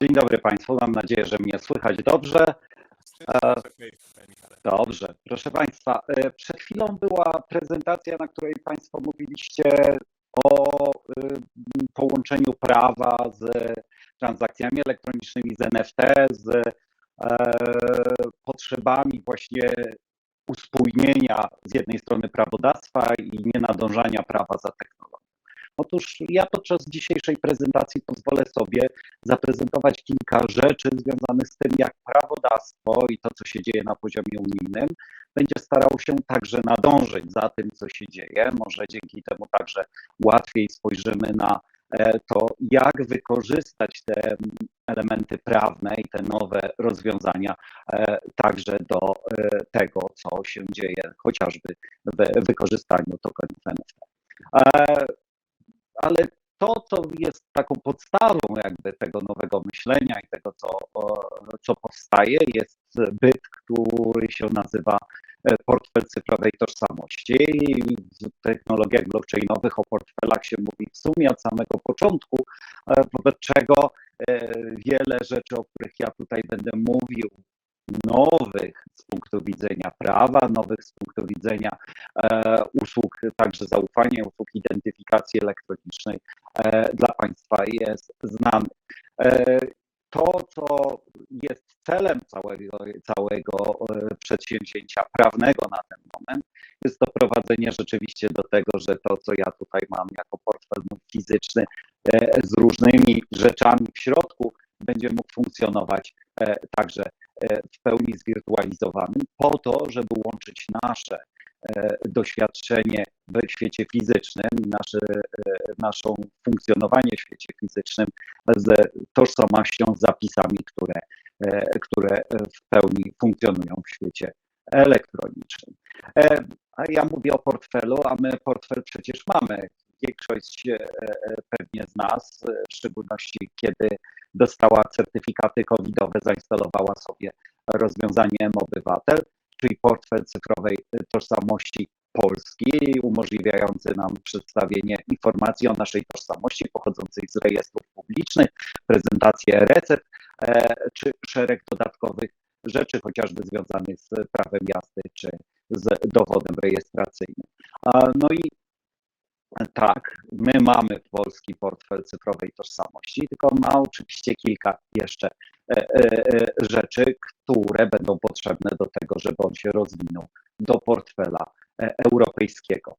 Dzień dobry Państwu, mam nadzieję, że mnie słychać dobrze. E, Dobrze, proszę Państwa, e, przed chwilą była prezentacja, na której Państwo mówiliście o e, połączeniu prawa z transakcjami elektronicznymi, z NFT, z e, potrzebami właśnie uspójnienia z jednej strony prawodawstwa i nienadążania prawa za technologią. Otóż ja podczas dzisiejszej prezentacji pozwolę sobie zaprezentować kilka rzeczy związanych z tym, jak prawodawstwo i to, co się dzieje na poziomie unijnym, będzie starał się także nadążyć za tym, co się dzieje. Może dzięki temu także łatwiej spojrzymy na e, to, jak wykorzystać te elementy prawne i te nowe rozwiązania e, także do e, tego, co się dzieje chociażby w wykorzystaniu tokenów NFT ale to, co jest taką podstawą jakby tego nowego myślenia i tego, co, co powstaje, jest byt, który się nazywa e, portfel cyfrowej tożsamości. W technologiach blockchainowych o portfelach się mówi w sumie od samego początku, e, wobec czego e, wiele rzeczy, o których ja tutaj będę mówił, nowych z punktu widzenia prawa, nowych z punktu widzenia e, usług, także zaufania, usług identyfikacji elektronicznej e, dla państwa jest znany. E, to, co jest celem całego, całego przedsięwzięcia prawnego na ten moment, jest doprowadzenie rzeczywiście do tego, że to, co ja tutaj mam jako portfel fizyczny z różnymi rzeczami w środku, będzie mógł funkcjonować także w pełni zwirtualizowanym, po to, żeby łączyć nasze e, doświadczenie w świecie fizycznym, nasze, naszą funkcjonowanie w świecie fizycznym z tożsamością, z zapisami, które, które w pełni funkcjonują w świecie elektronicznym. A ja mówię o portfelu, a my portfel przecież mamy. Większość pewnie z nas, w szczególności kiedy dostała certyfikaty covidowe, zainstalowała sobie rozwiązanie M-Obywatel, czyli portfel cyfrowej tożsamości Polski, umożliwiający nam przedstawienie informacji o naszej tożsamości pochodzącej z rejestrów publicznych, prezentację recept, e, czy szereg dodatkowych rzeczy, chociażby związanych z prawem jazdy, czy z dowodem rejestracyjnym. No i tak, my mamy polski portfel cyfrowej tożsamości, tylko ma oczywiście kilka jeszcze e, e, e, rzeczy, które będą potrzebne do tego, żeby on się rozwinął do portfela europejskiego.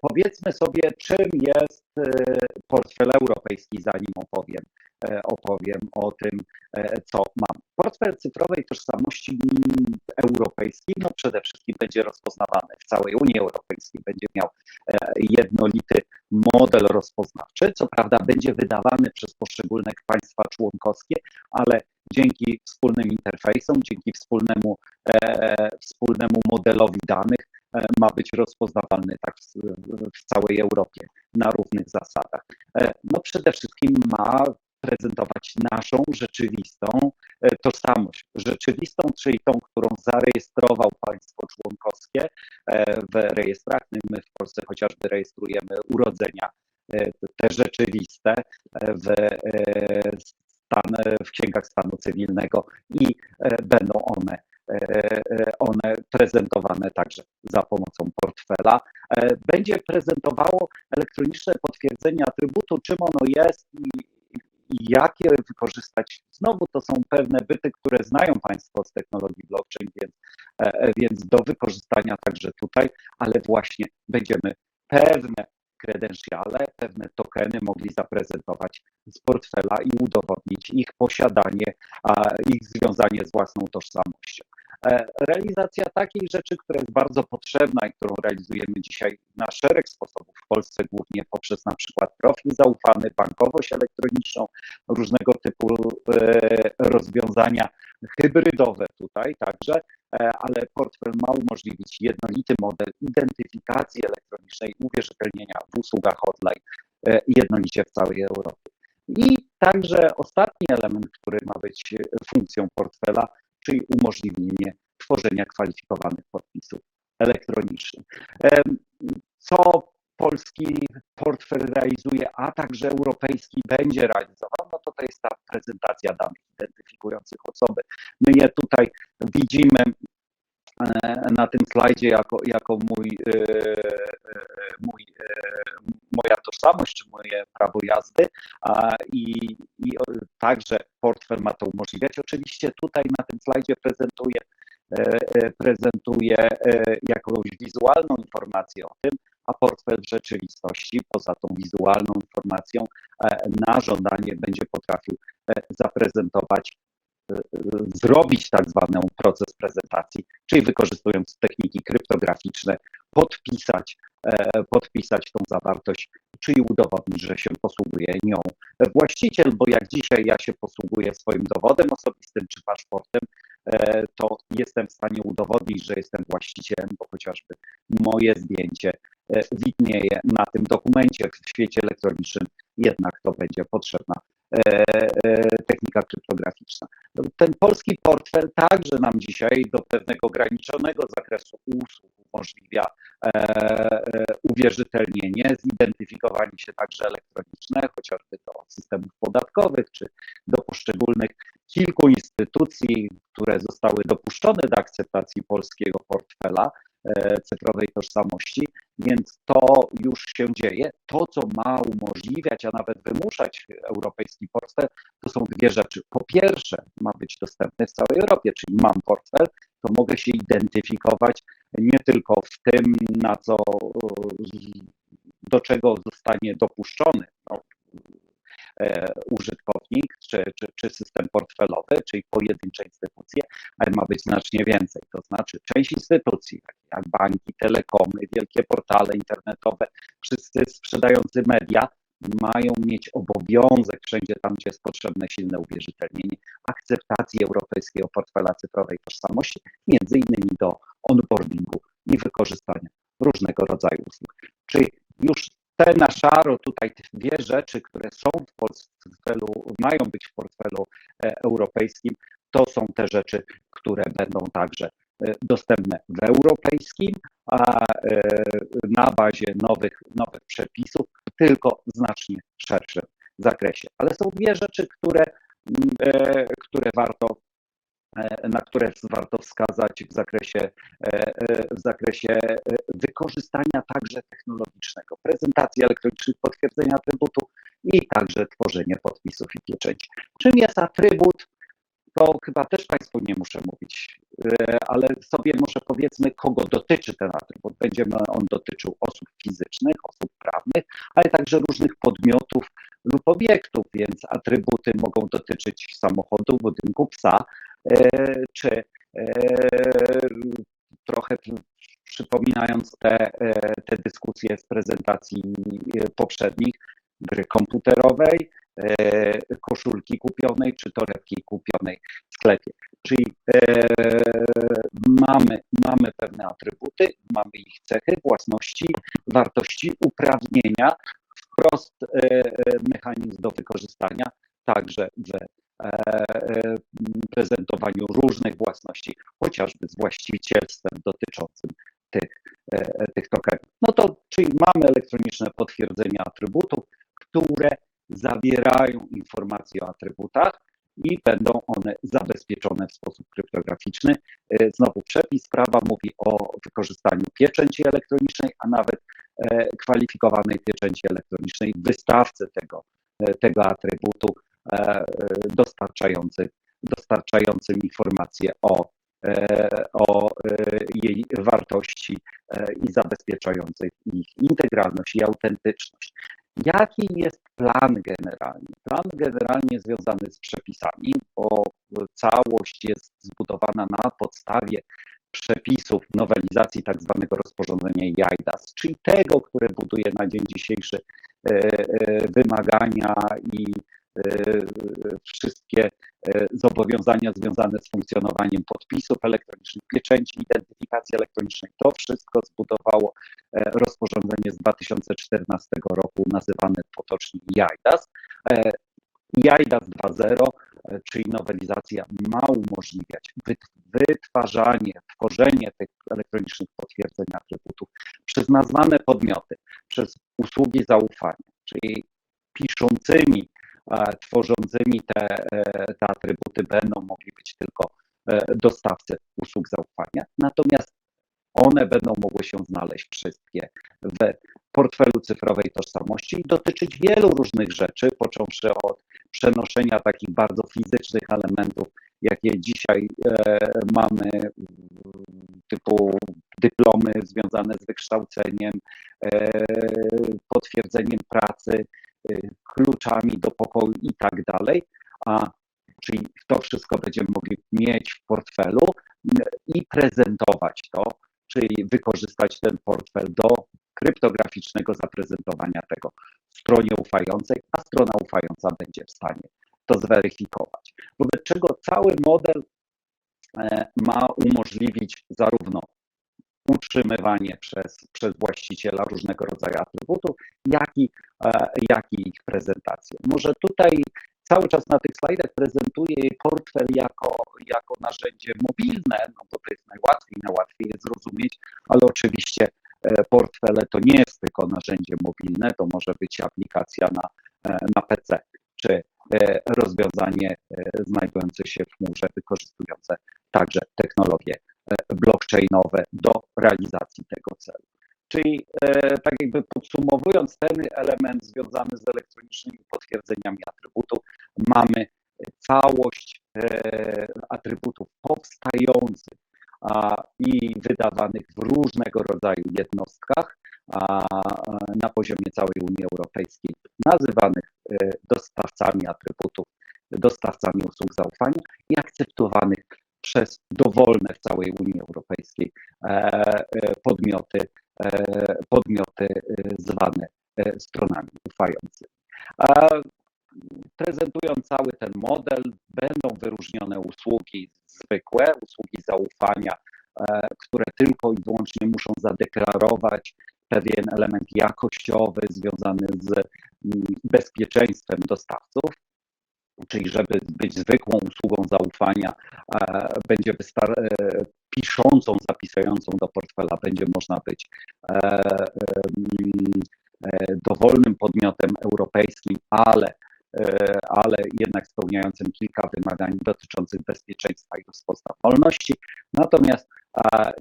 Powiedzmy sobie, czym jest portfel europejski, zanim opowiem, opowiem o tym, co mam. Portfel cyfrowej tożsamości europejskiej, no przede wszystkim będzie rozpoznawany w całej Unii Europejskiej, będzie miał jednolity model rozpoznawczy. Co prawda będzie wydawany przez poszczególne państwa członkowskie, ale dzięki wspólnym interfejsom, dzięki wspólnemu, e, wspólnemu modelowi danych e, ma być rozpoznawalny tak w, w, całej Europie na równych zasadach. E, no przede wszystkim ma prezentować naszą rzeczywistą e, tożsamość. Rzeczywistą, czyli tą, którą zarejestrował państwo członkowskie e, w rejestrach. My w Polsce chociażby rejestrujemy urodzenia, e, te rzeczywiste w, stan, w księgach stanu cywilnego i będą one one prezentowane także za pomocą portfela. Będzie prezentowało elektroniczne potwierdzenie atrybutu, czym ono jest i jak je wykorzystać. Znowu to są pewne byty, które znają Państwo z technologii blockchain, więc, e, e, więc do wykorzystania także tutaj, ale właśnie będziemy pewne kredensiale, pewne tokeny mogli zaprezentować z portfela i udowodnić ich posiadanie, a ich związanie z własną tożsamością. E, realizacja takiej rzeczy, która jest bardzo potrzebna i którą realizujemy dzisiaj na szereg sposobów w Polsce, głównie poprzez na przykład profil zaufany, bankowość elektroniczną, różnego typu e, rozwiązania hybrydowe tutaj także, e, ale portfel ma umożliwić jednolity model identyfikacji elektronicznej, uwierzytelnienia w usługach online jednolicie w całej Europie. I także ostatni element, który ma być funkcją portfela, czyli umożliwienie tworzenia kwalifikowanych podpisów elektronicznych. Co polski portfel realizuje, a także europejski będzie realizował, no to to jest ta prezentacja danych identyfikujących osoby. My je tutaj widzimy na tym slajdzie jako, jako mój, mój, moja tożsamość, czy moje prawo jazdy i, i także portfel ma to umożliwiać. Oczywiście tutaj na tym slajdzie prezentuję prezentuje jakąś wizualną informację o tym, a portfel w rzeczywistości, poza tą wizualną informacją, na żądanie będzie potrafił zaprezentować zrobić tak zwany proces prezentacji, czyli wykorzystując techniki kryptograficzne, podpisać, podpisać tą zawartość, czyli udowodnić, że się posługuje nią właściciel, bo jak dzisiaj ja się posługuję swoim dowodem osobistym czy paszportem, to jestem w stanie udowodnić, że jestem właścicielem, bo chociażby moje zdjęcie widnieje na tym dokumencie w świecie elektronicznym, jednak to będzie potrzebna technika kryptograficzna. Ten polski portfel także nam dzisiaj do pewnego ograniczonego zakresu usług umożliwia uwierzytelnienie, zidentyfikowanie się także elektroniczne, chociażby do systemów podatkowych, czy do poszczególnych kilku instytucji, które zostały dopuszczone do akceptacji polskiego portfela cyfrowej tożsamości, więc to już się dzieje. To, co ma umożliwiać, a nawet wymuszać europejski portfel, to są dwie rzeczy. Po pierwsze, ma być dostępny w całej Europie, czyli mam portfel, to mogę się identyfikować nie tylko w tym, na co, do czego zostanie dopuszczony. No, użytkownik czy, czy, czy system portfelowy, czyli pojedyncze instytucje, ale ma być znacznie więcej. To znaczy część instytucji, jak banki, telekomy, wielkie portale internetowe, wszyscy sprzedający media, mają mieć obowiązek wszędzie tam, gdzie jest potrzebne silne uwierzytelnienie, akceptacji europejskiego portfela cyfrowej tożsamości, między innymi do onboardingu i wykorzystania różnego rodzaju usług. Czyli już te na szaro tutaj dwie rzeczy, które są w portfelu, mają być w portfelu europejskim, to są te rzeczy, które będą także dostępne w europejskim, a na bazie nowych, nowych przepisów, tylko w znacznie szerszym zakresie. Ale są dwie rzeczy, które, które warto na które warto wskazać w zakresie, w zakresie wykorzystania także technologicznego, prezentacji elektronicznych, potwierdzenia atrybutu i także tworzenie podpisów i pieczęci. Czym jest atrybut? To chyba też Państwu nie muszę mówić, ale sobie może powiedzmy, kogo dotyczy ten atrybut. Będzie on dotyczył osób fizycznych, osób prawnych, ale także różnych podmiotów lub obiektów, więc atrybuty mogą dotyczyć samochodu, budynku, psa, czy trochę przypominając te, te dyskusje z prezentacji poprzednich, gry komputerowej, koszulki kupionej czy torebki kupionej w sklepie. Czyli mamy, mamy pewne atrybuty, mamy ich cechy, własności, wartości, uprawnienia, wprost mechanizm do wykorzystania także w prezentowaniu różnych własności, chociażby z właścicielstwem dotyczącym tych, tych tokenów. No to, czyli mamy elektroniczne potwierdzenia atrybutów, które zawierają informacje o atrybutach i będą one zabezpieczone w sposób kryptograficzny. Znowu przepis prawa mówi o wykorzystaniu pieczęci elektronicznej, a nawet kwalifikowanej pieczęci elektronicznej w wystawce tego, tego atrybutu dostarczającym, dostarczającym informacje o, o jej wartości i zabezpieczających ich integralność i autentyczność. Jaki jest plan generalny? Plan generalnie związany z przepisami, bo całość jest zbudowana na podstawie przepisów nowelizacji tak zwanego rozporządzenia JAIDAS, czyli tego, które buduje na dzień dzisiejszy wymagania i wszystkie zobowiązania związane z funkcjonowaniem podpisów elektronicznych, pieczęci, identyfikacji elektronicznej. To wszystko zbudowało rozporządzenie z 2014 roku, nazywane potocznie JAIDAS. JAIDAS 2.0, czyli nowelizacja, ma umożliwiać wytwarzanie, tworzenie tych elektronicznych potwierdzeń atrybutów przez nazwane podmioty, przez usługi zaufania, czyli piszącymi, tworzącymi te, te atrybuty będą mogli być tylko dostawcy usług zaufania. Natomiast one będą mogły się znaleźć wszystkie w portfelu cyfrowej tożsamości i dotyczyć wielu różnych rzeczy, począwszy od przenoszenia takich bardzo fizycznych elementów, jakie dzisiaj e, mamy, typu dyplomy związane z wykształceniem, e, potwierdzeniem pracy, e, kluczami do pokoju i tak dalej, a czyli to wszystko będziemy mogli mieć w portfelu i prezentować to czyli wykorzystać ten portfel do kryptograficznego zaprezentowania tego stronie ufającej, a strona ufająca będzie w stanie to zweryfikować. Wobec czego cały model e, ma umożliwić zarówno utrzymywanie przez, przez właściciela różnego rodzaju atrybutów, jak i, e, jak i ich prezentację. Może tutaj cały czas na tych slajdach prezentuję portfel jako, jako narzędzie mobilne, no bo to jest najłatwiej, najłatwiej je zrozumieć, ale oczywiście e, portfele to nie jest tylko narzędzie mobilne, to może być aplikacja na, e, na PC, czy e, rozwiązanie znajdujące się w chmurze, wykorzystujące także technologie blockchainowe do realizacji tego celu. Czyli tak jakby podsumowując ten element związany z elektronicznymi potwierdzeniami atrybutów, mamy całość e, atrybutów powstających i wydawanych w różnego rodzaju jednostkach na poziomie całej Unii Europejskiej, nazywanych e, dostawcami atrybutów, dostawcami usług zaufania i akceptowanych przez dowolne w całej Unii Europejskiej e, podmioty, podmioty zwane stronami ufającymi prezentując cały ten model, będą wyróżnione usługi zwykłe, usługi zaufania, e, które tylko i wyłącznie muszą zadeklarować pewien element jakościowy związany z mm, bezpieczeństwem dostawców, czyli żeby być zwykłą usługą zaufania, e, będzie e, piszącą, zapisującą do portfela, będzie można być mm, dowolnym podmiotem europejskim, ale ale jednak spełniającym kilka wymagań dotyczących bezpieczeństwa i rozpoznawalności. Natomiast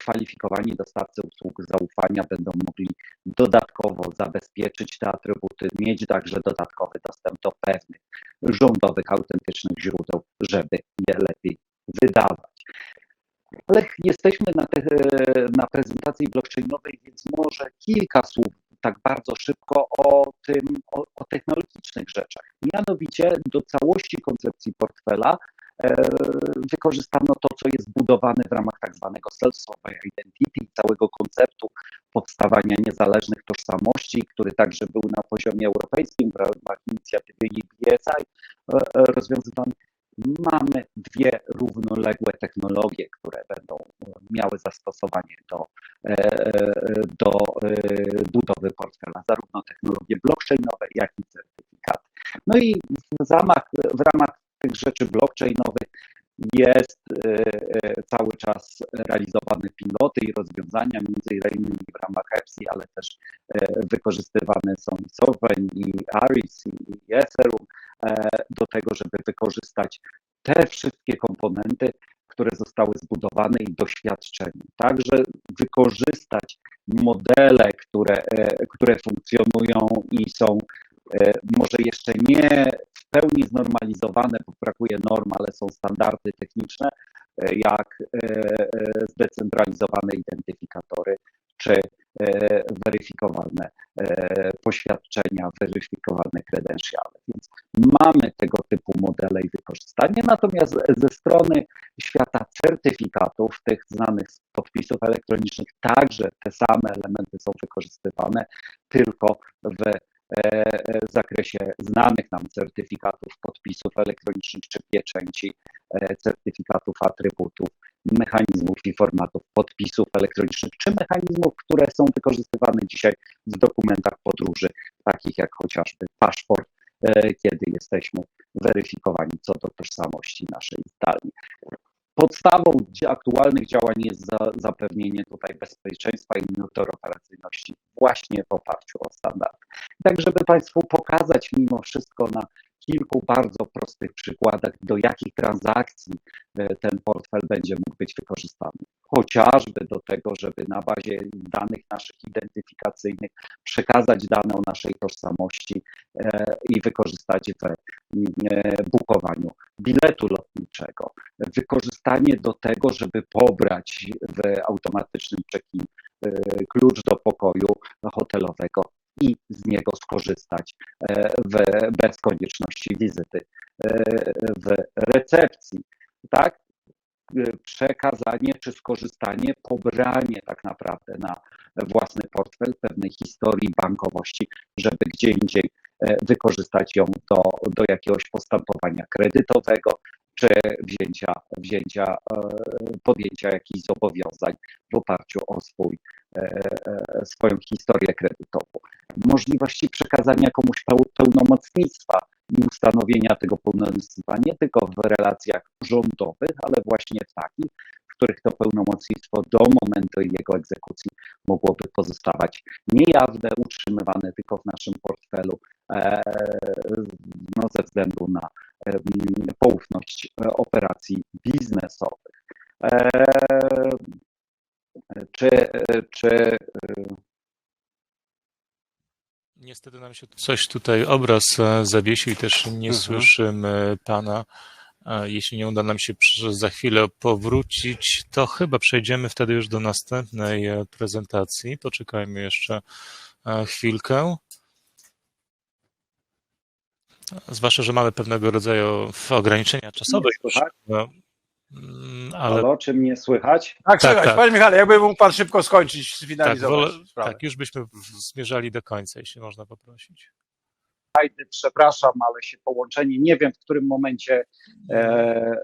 kwalifikowani dostawcy usług zaufania będą mogli dodatkowo zabezpieczyć te atrybuty, mieć także dodatkowy dostęp do pewnych rządowych, autentycznych źródeł, żeby je lepiej wydawać. Ale jesteśmy na, te, na prezentacji blockchainowej, więc może kilka słów tak bardzo szybko o tym, o, o technologicznych rzeczach. Mianowicie do całości koncepcji portfela e, wykorzystano to, co jest budowane w ramach tak zwanego self-software identity, całego konceptu powstawania niezależnych tożsamości, który także był na poziomie europejskim w ramach inicjatywy BSI e, e, rozwiązywany mamy dwie równoległe technologie, które będą miały zastosowanie do, do e, budowy portfela, zarówno technologie blockchainowe, jak i certyfikaty. No i w ramach, w ramach tych rzeczy blockchainowych jest e, cały czas realizowane piloty i rozwiązania, między innymi w ramach EPSI, ale też wykorzystywane są Sovereign, i ARIS, i Ethereum, E, do tego, żeby wykorzystać te wszystkie komponenty, które zostały zbudowane i doświadczenie. Także wykorzystać modele, które, e, które funkcjonują i są e, może jeszcze nie w pełni znormalizowane, bo brakuje norm, ale są standardy techniczne, jak zdecentralizowane identyfikatory czy E, weryfikowalne e, poświadczenia, weryfikowalne kredensiale. Więc mamy tego typu modele i wykorzystanie, natomiast ze strony świata certyfikatów, tych znanych podpisów elektronicznych, także te same elementy są wykorzystywane, tylko w e, zakresie znanych nam certyfikatów, podpisów elektronicznych czy pieczęci, certyfikatów atrybutów, mechanizmów i formatów podpisów elektronicznych, czy mechanizmów, które są wykorzystywane dzisiaj w dokumentach podróży, takich jak chociażby paszport, e, kiedy jesteśmy weryfikowani co do tożsamości naszej zdalnie. Podstawą aktualnych działań jest za, zapewnienie tutaj bezpieczeństwa i interoperacyjności właśnie w oparciu o standardy. Tak, żeby Państwu pokazać mimo wszystko na kilku bardzo prostych przykładach, do jakich transakcji e, ten portfel będzie mógł być wykorzystany. Chociażby do tego, żeby na bazie danych naszych identyfikacyjnych przekazać dane o naszej tożsamości e, i wykorzystać w e, bukowaniu biletu lotniczego. Wykorzystanie do tego, żeby pobrać w automatycznym check-in klucz do pokoju hotelowego i z niego skorzystać e, w, bez konieczności wizyty e, w recepcji. Tak? E, przekazanie czy skorzystanie, pobranie tak naprawdę na własny portfel pewnej historii bankowości, żeby gdzie indziej wykorzystać ją do, do jakiegoś postępowania kredytowego, czy wzięcia, wzięcia, podjęcia jakichś zobowiązań w oparciu o swój, swoją historię kredytową możliwości przekazania komuś pełnomocnictwa i ustanowienia tego pełnomocnictwa nie tylko w relacjach rządowych, ale właśnie w takich, w których to pełnomocnictwo do momentu jego egzekucji mogłoby pozostawać niejawne, utrzymywane tylko w naszym portfelu e, no, ze względu na poufność operacji biznesowych. Czy, czy Niestety nam się coś tutaj obraz e, zawiesił i też nie mhm. słyszymy pana. Jeśli nie uda nam się za chwilę powrócić, to chyba przejdziemy wtedy już do następnej e, prezentacji. Poczekajmy jeszcze e, chwilkę. Zwłaszcza, że mamy pewnego rodzaju ograniczenia czasowe. Mm, ale... Halo, czy mnie słychać? Tak, tak, tak. Panie Michale, jakby mógł Pan szybko skończyć, sfinalizować tak, wolę, tak, już byśmy zmierzali do końca, jeśli można poprosić. Przepraszam, ale się połączenie, nie wiem w którym momencie. E,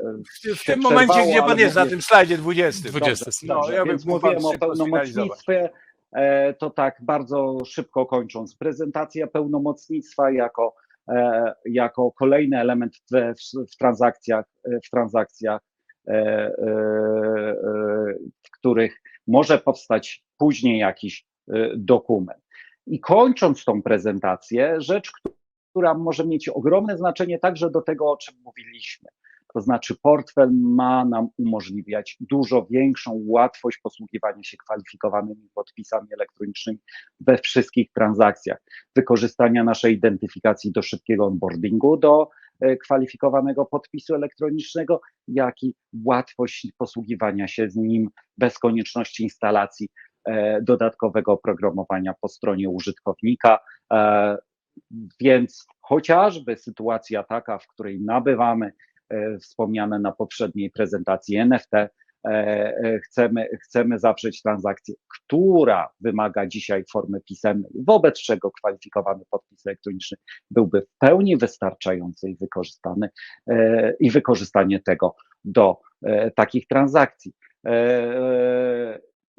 w tym momencie, gdzie Pan jest, mówię, na tym slajdzie 20. 20 no, ja Więc mówiłem o pełnomocnictwie. E, to tak bardzo szybko kończąc. Prezentacja pełnomocnictwa jako, e, jako kolejny element w, w, w transakcjach, w transakcjach E, w których może powstać później jakiś dokument. I kończąc tą prezentację, rzecz, która może mieć ogromne znaczenie także do tego, o czym mówiliśmy. To znaczy, portfel ma nam umożliwiać dużo większą łatwość posługiwania się kwalifikowanymi podpisami elektronicznymi we wszystkich transakcjach, wykorzystania naszej identyfikacji do szybkiego onboardingu, do E, kwalifikowanego podpisu elektronicznego, jak i łatwość posługiwania się z nim bez konieczności instalacji e, dodatkowego oprogramowania po stronie użytkownika. E, więc chociażby sytuacja taka, w której nabywamy wspomniane na poprzedniej prezentacji NFT, E, e, chcemy, chcemy zawrzeć transakcję, która wymaga dzisiaj formy pisemnej, wobec czego kwalifikowany podpis elektroniczny byłby w pełni wystarczający i wykorzystany e, i wykorzystanie tego do takich transakcji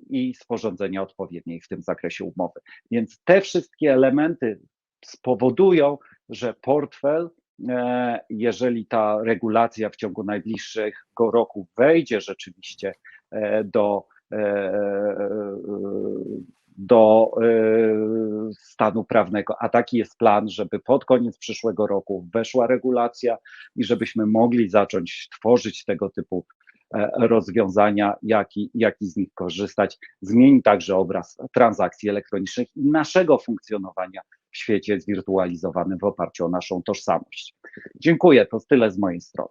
i sporządzenia odpowiedniej w tym zakresie umowy. Więc te wszystkie elementy spowodują, że portfel E, jeżeli ta regulacja w ciągu najbliższego roku wejdzie rzeczywiście e, do, e, do stanu prawnego, a taki jest plan, żeby pod koniec przyszłego roku weszła regulacja i żebyśmy mogli zacząć tworzyć tego typu rozwiązania, jak i, jak i z nich korzystać, zmieni także obraz transakcji elektronicznych i naszego funkcjonowania w świecie zwirtualizowanym w oparciu o naszą tożsamość. Dziękuję, to tyle z mojej strony.